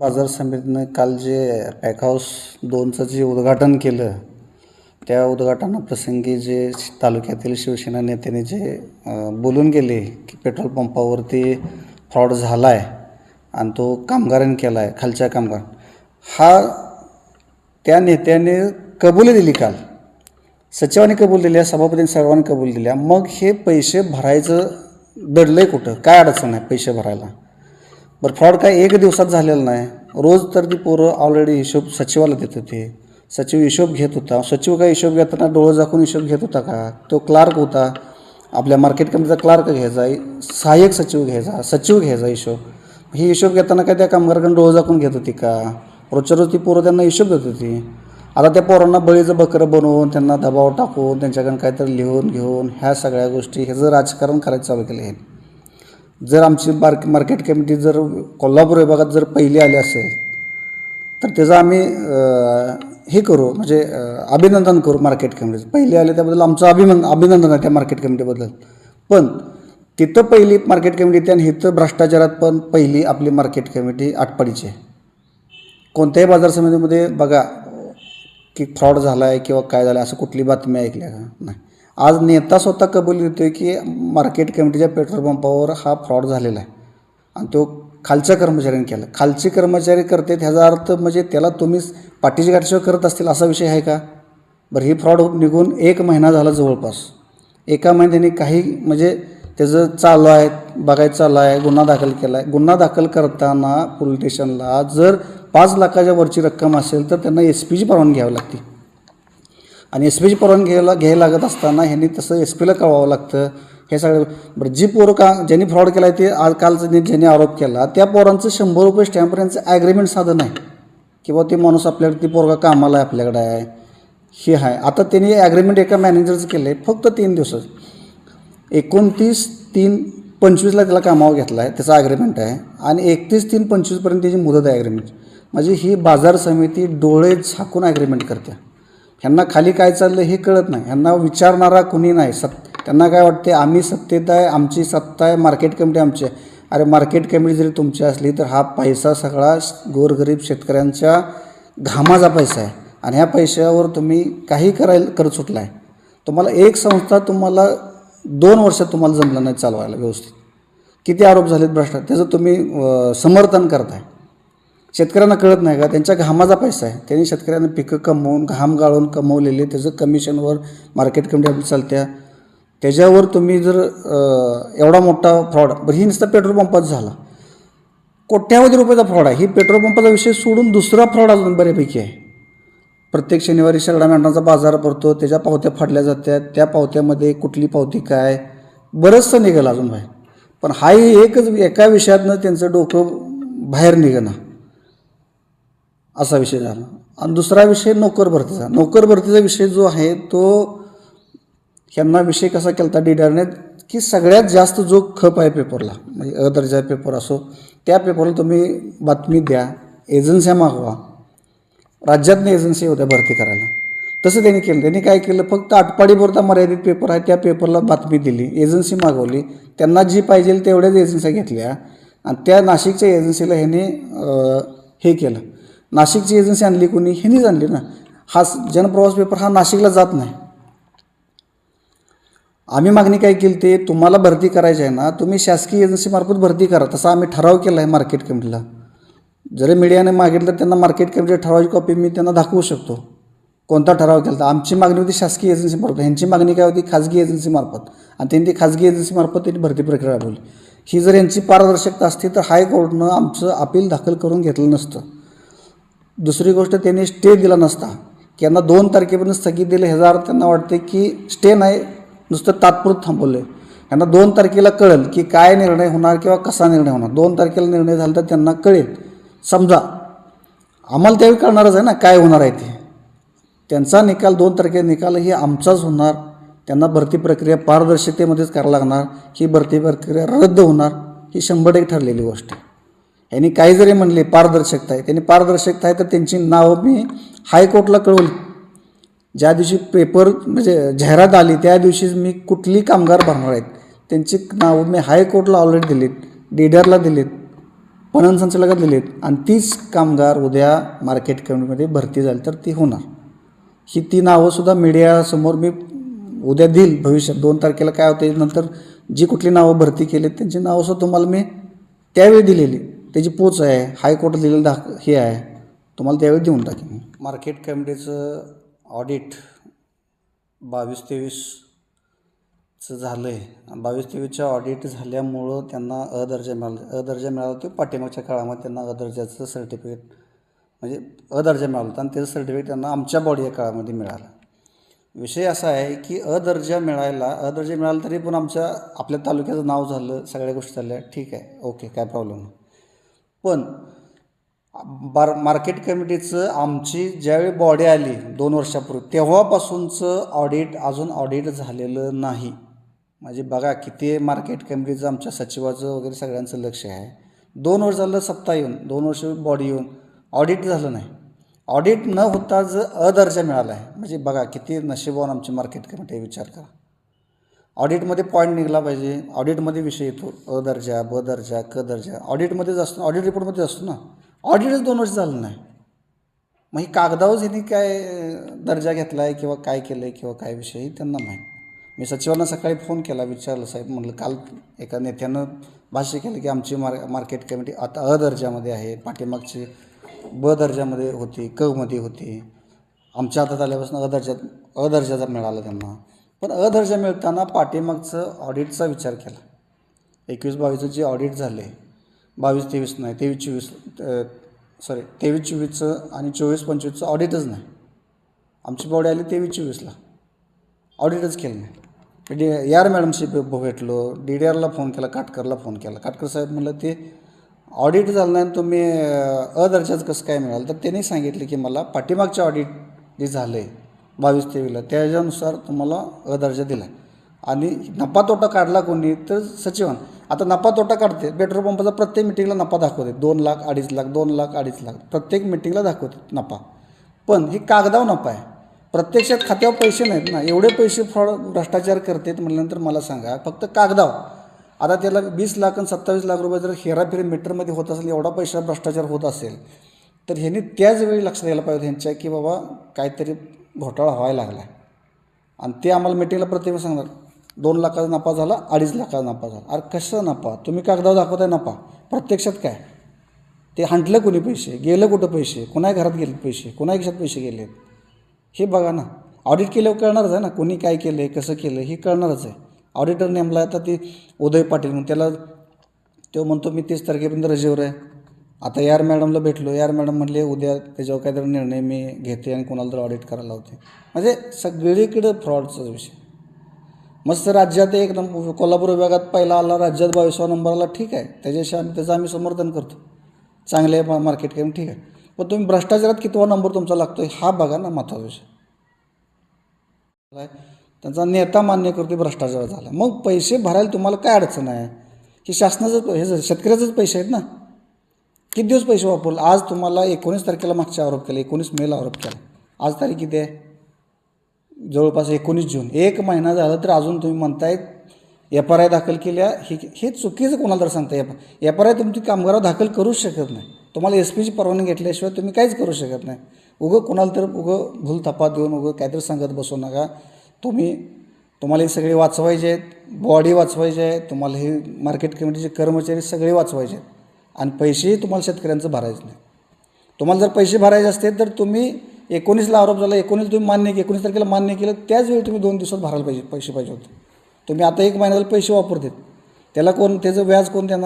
बाजार समितीनं काल जे पॅक हाऊस दोनचं जे उद्घाटन केलं त्या उद्घाटनाप्रसंगी जे तालुक्यातील शिवसेना नेत्याने जे बोलून गेले की पेट्रोल पंपावरती फ्रॉड झाला आहे आणि तो कामगारांनी केला आहे खालच्या कामगार. हा त्या नेत्याने कबुली दिली काल. सचिवांनी कबूल दिल्या सभापतींनी सर्वांनी कबूल दिल्या मग हे पैसे भरायचं दडलं आहे कुठं? काय अडचण आहे पैसे भरायला? बरं फ्रॉड काय एक दिवसात झालेलं नाही. रोज तर ती पोरं ऑलरेडी हिशोब सचिवाला देत होते. सचिव हिशोब घेत होता. सचिव काय हिशोब घेताना डोळं झाकून हिशोब घेत होता का? तो क्लार्क होता. आपल्या मार्केट कमिटीचा क्लार्क घ्यायचा. सहाय्यक सचिव घ्यायचा. सचिव घ्यायचा हिशोब. ही हिशोब घेताना काय त्या कामगाराकडून डोळं झाकून घेत होती का? रोजच्या रोज ती पोरं त्यांना हिशोब देत होती. आता त्या पोरांना बळीचं बकरं बनवून त्यांना दबाव टाकून त्यांच्याकडून काहीतरी लिहून घेऊन ह्या सगळ्या गोष्टी ह्याचं राजकारण करायचं चालू केलं आहे जर आमची मार्क मार्केट कमिटी जर कोल्हापूर विभागात जर पहिली आली असेल तर त्याचं आम्ही हे करू म्हणजे अभिनंदन करू मार्केट कमिटीचं पहिली आले त्याबद्दल आमचं अभिमन अभिनंदन आहे त्या मार्केट कमिटीबद्दल पण तिथं पहिली मार्केट कमिटी आणि इथं भ्रष्टाचारात पण पहिली आपली मार्केट कमिटी आटपाडीची आहे. कोणत्याही बाजार समितीमध्ये बघा की फ्रॉड झाला आहे किंवा काय झालं असं कुठली बातमी ऐकल्या का? नाही. आज नेता स्वतः कबूल देतोय की मार्केट कमिटीच्या पेट्रोल पंपावर हा फ्रॉड झालेला आहे. आणि तो खालच्या कर्मचाऱ्यांनी केला. खालचे कर्मचारी करते ह्याचा अर्थ म्हणजे त्याला तुम्ही पाठीची गाठीशिवाय करत असतील असा विषय आहे का? बरं ही फ्रॉड निघून एक महिना झाला जवळपास. एका महिन्याने काही म्हणजे त्याचं चालू आहे बघायचं चालू आहे गुन्हा दाखल केला आहे गुन्हा दाखल करताना पोलीस स्टेशनला जर पाच लाखाच्या वरची रक्कम असेल तर त्यांना एस पीची परवानगी घ्यावी लागते. आणि एस पीची परवानगी घ्यायला घ्यायला लागत असताना ह्यांनी तसं एस पीला कळवावं लागतं. हे सगळं बरं जी पोरं का ज्यांनी फ्रॉड केला आहे ते आज कालचं ज्यांनी आरोप केला त्या पोरांचं शंभर रुपये स्टॅम्पऱ्यांचं ॲग्रीमेंट साधं की किंवा ते माणूस आपल्याकडे ती पोरगा कामाला आहे आपल्याकडे आहे. हे आहे. आता त्यांनी ॲग्रीमेंट एका मॅनेजरचं केलं आहे फक्त तीन दिवस एकोणतीस तीन पंचवीसला त्याला कामावर घेतला आहे त्याचा ॲग्रीमेंट आहे. आणि एकतीस तीन पंचवीसपर्यंत त्याची मुदत आहे ॲग्रीमेंट म्हणजे ही बाजार समिती डोळे झाकून ॲग्रीमेंट करते. ह्यांना खाली काय चाललं हे कळत नाही. ह्यांना विचारणारा कुणी नाही. सत् त्यांना काय वाटते आम्ही सत्तेत आहे आमची सत्ता आहे मार्केट कमिटी आमची आहे. अरे मार्केट कमिटी जरी तुमची असली तर हा पैसा सगळा गोरगरीब शेतकऱ्यांच्या घामाचा पैसा आहे. आणि ह्या पैशावर तुम्ही काही करायला कर सुटला आहे तुम्हाला एक संस्था तुम्हाला दोन वर्षात तुम्हाला जमलं नाही चालवायला व्यवस्थित. किती आरोप झालेत भ्रष्टाचार? त्याचं तुम्ही समर्थन करताय. शेतकऱ्यांना कळत नाही का? त्यांच्या घामाचा पैसा आहे. त्यांनी शेतकऱ्यांना पिकं कमवून घाम गाळून कमवलेले त्याचं कमिशनवर मार्केट कमिटी आपली चालत्या. त्याच्यावर तुम्ही जर एवढा मोठा फ्रॉड बरं ही नुसता पेट्रोल पंपात झाला. कोट्यावधी रुपयाचा फ्रॉड आहे. ही पेट्रोल पंपाचा विषय सोडून दुसरा फ्रॉड अजून बऱ्यापैकी आहे. प्रत्येक शनिवारी शरडा मेंढरांचा बाजार भरतो त्याच्या पावत्या फाडल्या जातात. त्या पावत्यामध्ये कुठली पावती काय? बरंचसं निघेल अजून बाहेर. पण हाही एकच एका विषयातनं त्यांचं डोकं बाहेर निघणं. असा विषय झाला आणि दुसरा विषय नोकर भरतीचा. नोकर भरतीचा विषय जो आहे तो ह्यांना विषय कसा केला होता डीडरने की सगळ्यात जास्त जो खप आहे पेपरला म्हणजे अ दर्जा पेपर असो त्या पेपरला तुम्ही बातमी द्या एजन्स्या मागवा. राज्यातनं एजन्सी होत्या भरती करायला. तसं त्यांनी केलं. त्यांनी काय केलं? फक्त आटपाडीपुरता मर्यादित पेपर आहे त्या पेपरला बातमी दिली एजन्सी मागवली. त्यांना जी पाहिजे तेवढ्याच एजन्स्या घेतल्या. आणि त्या नाशिकच्या एजन्सीला ह्यांनी हे केलं. नाशिकची एजन्सी आणली कोणी? ह्यांनीच आणली ना. हा जनप्रवास पेपर हा नाशिकला जात नाही. आम्ही मागणी काय केली ते तुम्हाला भरती करायची आहे ना तुम्ही शासकीय एजन्सीमार्फत भरती करा. तसा आम्ही ठराव केला आहे मार्केट कमिटीला जरी मीडियाने मागितलं तर त्यांना मार्केट कमिटीच्या ठरावाची कॉपी मी त्यांना दाखवू शकतो. कोणता ठराव केला तर आमची मागणी होती शासकीय एजन्सीमार्फत ह्यांची मागणी काय होती? खाजगी एजन्सीमार्फत आणि त्यांनी ती खाजगी एजन्सीमार्फत त्यांनी भरती प्रक्रिया राबवली. ही जर यांची पारदर्शकता असती तर हायकोर्टनं आमचं अपील दाखल करून घेतलं नसतं. दुसरी गोष्ट त्यांनी स्टे दिला नसता. की यांना दोन तारखेपर्यंत स्थगित दिलं. ह्याचा अर्थ त्यांना वाटते की स्टे नाही नुसतं तात्पुरत थांबवलं आहे यांना दोन तारखेला कळेल की काय निर्णय होणार किंवा कसा निर्णय होणार. दोन तारखेला निर्णय झाला तर त्यांना कळेल. समजा आम्हाला त्यावेळी कळणारच आहे ना काय होणार आहे ते. त्यांचा निकाल दोन तारखेला निकाल ही आमचाच होणार. त्यांना भरती प्रक्रिया पारदर्शकतेमध्येच करायला लागणार. ही भरती प्रक्रिया रद्द होणार. ही शंभर एक ठरलेली गोष्ट आहे. यांनी काही जरी म्हणले पारदर्शकता आहे. त्यांनी पारदर्शकता आहे तर त्यांची नावं मी हायकोर्टला कळवली. ज्या दिवशी पेपर म्हणजे जाहिरात आली त्या दिवशीच मी कुठली कामगार भरणार आहेत? त्यांची नावं मी हायकोर्टला ऑलरेडी दिलीत डीडरला दिलीत पणन संचालकात दिलीत. आणि तीच कामगार उद्या मार्केट कमिटीमध्ये भरती झाली तर ती होणार. ही ती नावंसुद्धा मीडियासमोर मी उद्या देईल. भविष्यात दोन तारखेला काय होते नंतर जी कुठली नावं भरती केली त्यांची नावंसुद्धा तुम्हाला मी त्यावेळी दिलेली. त्याची पोच आहे हायकोर्ट दिलेलं दाख हे आहे. तुम्हाला त्यावेळी देऊन टाकेन मार्केट कमिटीचं ऑडिट बावीस तेवीसचं झालं आहे बावीस तेवीसच्या ऑडिट झाल्यामुळं त्यांना अ दर्जा मिळाला अ दर्जा मिळाला ते पाठिंबाच्या काळामध्ये त्यांना अ दर्जाचं सर्टिफिकेट म्हणजे अ दर्जा मिळाला होता आणि त्याचं सर्टिफिकेट त्यांना आमच्या बॉडी या काळामध्ये मिळालं. विषय असा आहे की अ दर्जा मिळायला अ दर्जा मिळाला तरी पण आमच्या आपल्या तालुक्याचं नाव झालं सगळ्या गोष्टी झाल्या ठीक आहे ओके काय प्रॉब्लेम नाही. पण बार मार्केट कमिटीचं आमची ज्यावेळी बॉडी आली दोन वर्षापूर्वी तेव्हापासूनचं ऑडिट अजून ऑडिट झालेलं नाही. म्हणजे बघा किती मार्केट कमिटीचं आमच्या सचिवाचं वगैरे सगळ्यांचं लक्ष आहे. दोन वर्ष झालं सत्ता येऊन दोन वर्ष बॉडी येऊन ऑडिट झालं नाही. ऑडिट न होता जर अदर्जा मिळाला आहे. म्हणजे बघा किती नशिबवान आमची मार्केट कमिटी विचार करा. ऑडिटमध्ये पॉईंट निघाला पाहिजे. ऑडिटमध्ये विषय येतो. अ दर्जा ब दर्जा क दर्जा. ऑडिटमध्येच असतो. ऑडिट रिपोर्टमध्येच असतो ना. ऑडिटच दोन वर्ष झालं नाही. मग ही कागदावरच यांनी काय दर्जा घेतला आहे किंवा काय केलं आहे किंवा काय विषय हे त्यांना माहीत. मी सचिवांना सकाळी फोन केला विचारलं साहेब म्हटलं काल एका नेत्यानं भाष्य केलं की आमची मार मार्केट कमिटी आता अ दर्जामध्ये आहे. पाठीमागची ब दर्जामध्ये होती कमध्ये होती. आमच्या हातात आल्यापासून अ दर्जात अ दर्जाचा मिळाला त्यांना पण अ मिळताना पाठीमागचं ऑडिटचा विचार केला. एकवीस बावीसचं जे ऑडिट झाले बावीस तेवीस नाही तेवीस चोवीस सॉरी तेवीस चोवीसचं आणि चोवीस पंचवीसचं ऑडिटच नाही. आमची बॉडी आली तेवीस चोवीसला. ऑडिटच केलं नाही. डी यार मॅडमशी भेटलो डी डी आरला फोन केला काटकरला फोन केला. काटकर साहेब म्हणलं ते ऑडिट झालं नाही तुम्ही अ दर्जाचं कसं काय मिळालं? तर त्यांनी सांगितलं की मला पाठीमागचं ऑडिट जे झालं आहे बावीस तेवीला त्याच्यानुसार तुम्हाला अ दर्जा दिला आणि नफा तोटा काढला कोणी तर सचिवान. आता नफा तोटा काढते. पेट्रोल पंपाचा प्रत्येक मिटिंगला नफा दाखवते. दोन लाख अडीच लाख दोन लाख अडीच लाख. प्रत्येक मिटिंगला दाखवते नफा. पण ही कागदाव नफा आहे. प्रत्यक्षात खात्यावर पैसे नाहीत ना. एवढे पैसे फ्रॉड भ्रष्टाचार करतात म्हटल्यानंतर मला सांगा. फक्त कागदाव. आता त्याला वीस लाख आणि सत्तावीस लाख रुपये जर हेराफेरी मीटरमध्ये होत असेल एवढा पैसा भ्रष्टाचार होत असेल तर ह्यांनी त्याच वेळी लक्ष द्यायला पाहिजे ह्यांच्या की बाबा काहीतरी घोटाळा व्हायला लागला आहे आणि ते आम्हाला मिटिंगला प्रत्येक सांगणार. दोन लाखाचा नफा झाला अडीच लाखाचा नफा झाला. अरे कसं नफा? तुम्ही कागदावर दाखवताय नफा. प्रत्यक्षात काय? ते हंटलं कोणी पैसे? गेलं कुठं पैसे? कोणा घरात गेले पैसे? कोणा खिशात पैसे गेले? हे बघा ना. ऑडिट केल्यावर कळणारच आहे ना कोणी काय केलं आहे कसं केलं हे कळणारच आहे. ऑडिटर नेमला आता ते उदय पाटील म्हणून त्याला तो म्हणतो मी तीस तारखेपर्यंत रजेवर आहे. आता यार मॅडमला भेटलो. यार मॅडम म्हणले उद्या त्याच्यावर काहीतरी निर्णय मी घेते आणि कोणाला तर ऑडिट करायला लावते म्हणजे सगळीकडं फ्रॉडचा विषय. मस्त राज्यात एक नंबर कोल्हापूर विभागात पहिला आला राज्यात बावीसवा नंबर आला ठीक आहे. त्याच्याशी आम्ही त्याचं आम्ही समर्थन करतो. चांगले मार्केट करून ठीक आहे. पण तुम्ही भ्रष्टाचारात कितवा नंबर तुमचा लागतो हा बघा ना महत्त्वाचा विषय. काय? त्यांचा नेता मान्य करतो भ्रष्टाचार झाला. मग पैसे भरायला तुम्हाला काय अडचण आहे? की शासनाचं हे शेतकऱ्याचंच पैसे आहेत ना? किती दिवस पैसे वापरले? आज तुम्हाला एकोणीस तारखेला मागचा आरोप केला एकोणीस मेला आरोप केला. आज तारीख किती आहे? जवळपास एकोणीस जून. एक महिना झाला तर अजून तुम्ही म्हणतायत एफ आर आय दाखल केल्या हे हे चुकीचं कोणाला तर सांगता एफ एफ आर आय तुमची कामगारावर दाखल करूच शकत नाही. तुम्हाला एस पीची परवानगी घेतल्याशिवाय तुम्ही काहीच करू शकत नाही. उगं कोणाला तर उगं भूल थपा देऊन उगं काहीतरी सांगत बसू नका. तुम्ही तुम्हाला हे सगळे वाचवायचे आहेत बॉडी वाचवायचे आहे तुम्हाला हे मार्केट कमिटीचे कर्मचारी सगळे वाचवायचे आहेत. आणि पैसेही तुम्हाला शेतकऱ्यांचं भरायचं नाही. तुम्हाला जर पैसे भरायचे असते तर तुम्ही एकोणीसला आरोप झाला एकोणीस तुम्ही मान्य केलं एकोणीस तारखेला मान्य केलं त्याच वेळी तुम्ही दोन दिवसात भरायला पाहिजे पैसे पाहिजे होते. तुम्ही आता एक महिन्याला पैसे वापरतात. त्याला कोण त्याचं व्याज कोण त्यांना